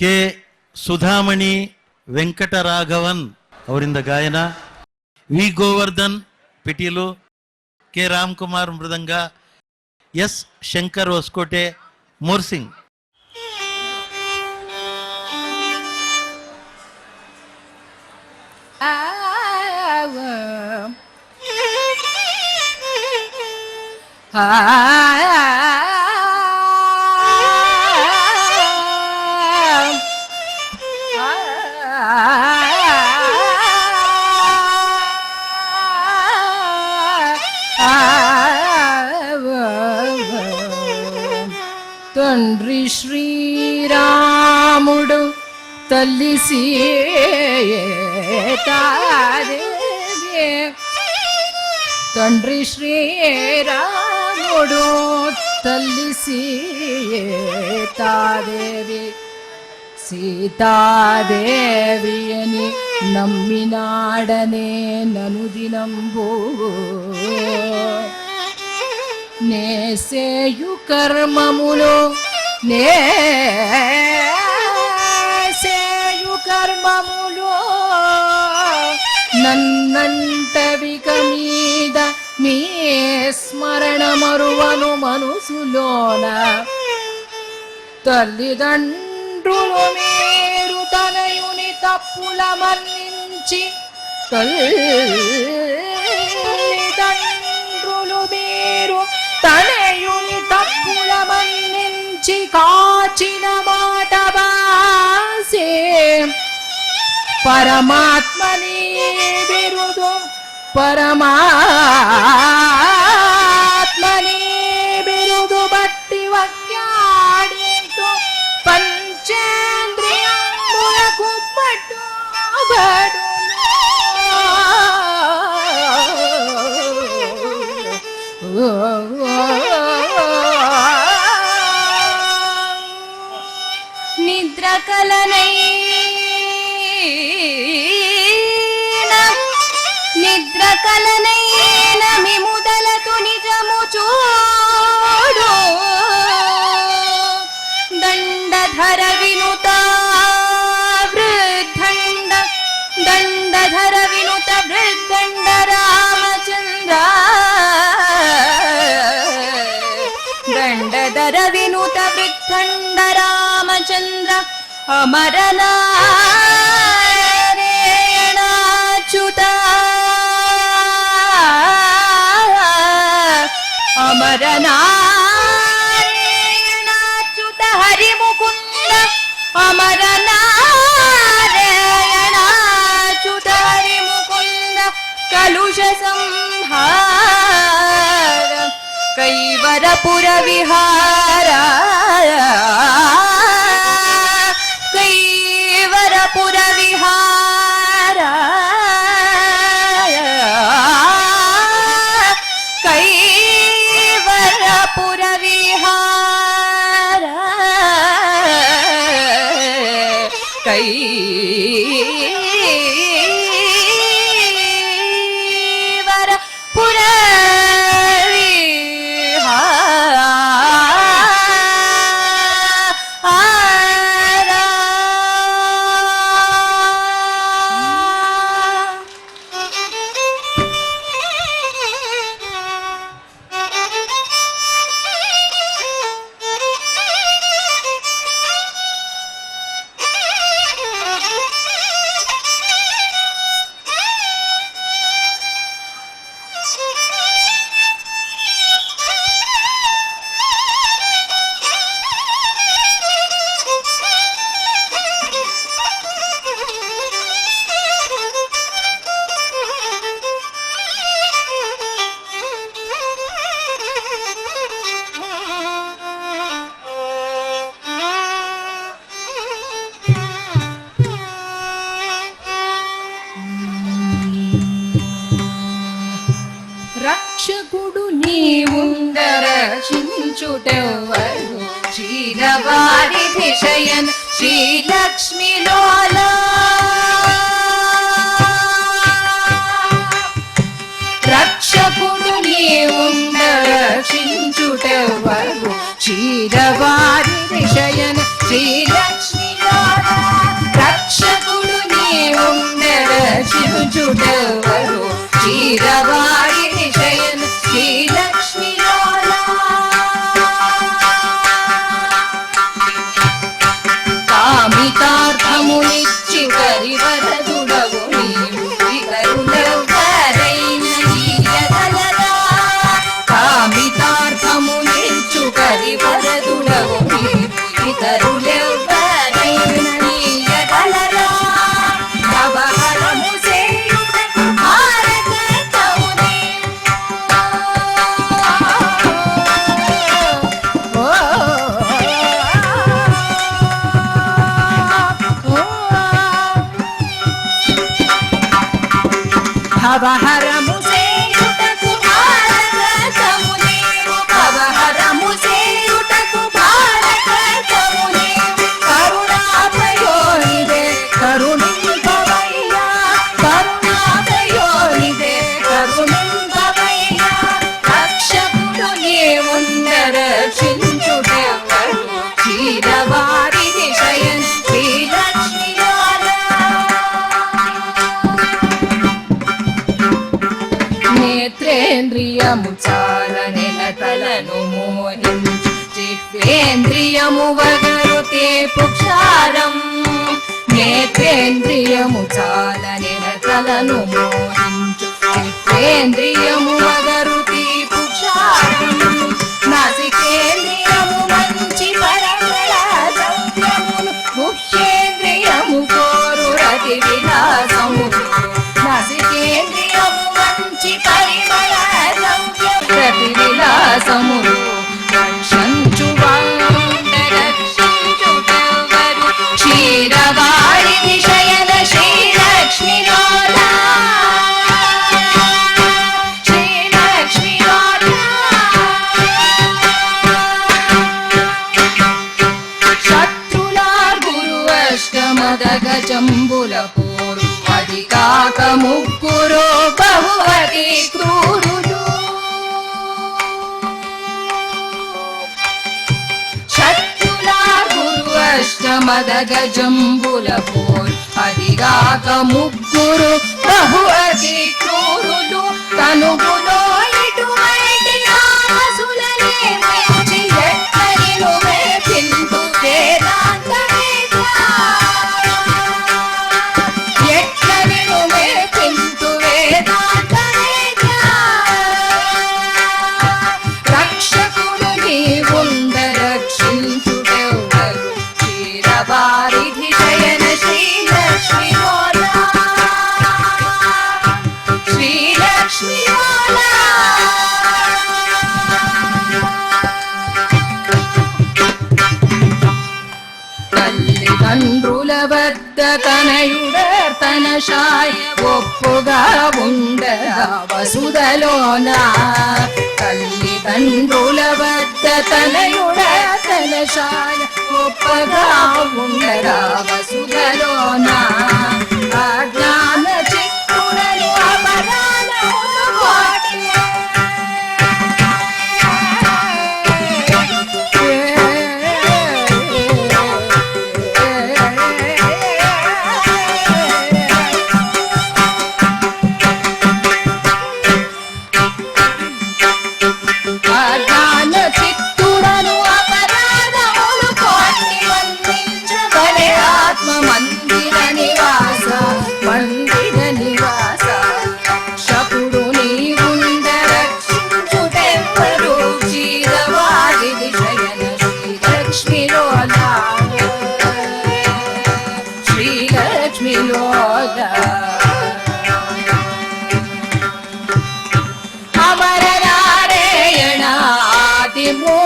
K Sudhamani Venkataraghavan ಅವರಿಂದ ಗಾಯನ V Govardhan ಪಿಟೀಲು ಕೆ ರಾಮ್ಕುಮಾರ್ ಮೃದಂಗ ಎಸ್ ಶಂಕರ್ ಹೊಸಕೋಟೆ ಮೋರ್ಸಿಂಗ್ తండ్రి శ్రీరాముడు తల్లి సీతాదేవి తండ్రి శ్రీరాముడు తల్లి సీతాదేవి సీతాదేవి అని నమ్మినాడనే నను దినంబు నేసేయు కర్మములు నేసేయు కర్మములు నన్నంటవిక మీద నీ స్మరణ మరువను మనసులోన. తల్లిదండ్రులు మీరు తనయుని తప్పుల మన్నించి తల్లి మన్నించి కాచిన మాట బాసే పరమాత్మని బిరుదు పరమాత్మని கலனை అమరనారాయణాచ్యుత అమరనారాయణాచ్యుత హరిముకుంద హరి ముకుంద కలుష సంహార కైవరపుర విహారా. చుటెవ్వరు క్షీరవారి దిశయన్ శ్రీలక్ష్మి లోలా. రక్షకుడు నీవుండ రక్షించుటెవ్వరు క్షీరవారి దిశయన్ శ్రీలక్ష్మి లోలా. రక్షకుడు నీవుండ క్షీరవారి मितार्थमुनि বাহার నేత్రేంద్రియము చాల నెలతలను మోహించు. జిహ్వేంద్రియము వగరు తేపు క్షారం నేత్రేంద్రియము చాల నెలతలను మోహించు. జిహ్వేంద్రియము వగరు తీపు క్షారం గజంబుల అది కాక ముగ్గురు బహువతి క్రూరులు శత్రులార్ గురు అష్టమద గజంబుల పోరు అది కాక ముగ్గురు బహువతి క్రూరులు కనుగులో వద్ద తనయుడర్తన శాయ ఒప్పుగా ఉండ వసుదలోన తల్లిదండ్రుల వద్ద తనయుడర్తన శాయ ఒప్పగా ఉండరా వసుదలోన అజ్ఞాన and more.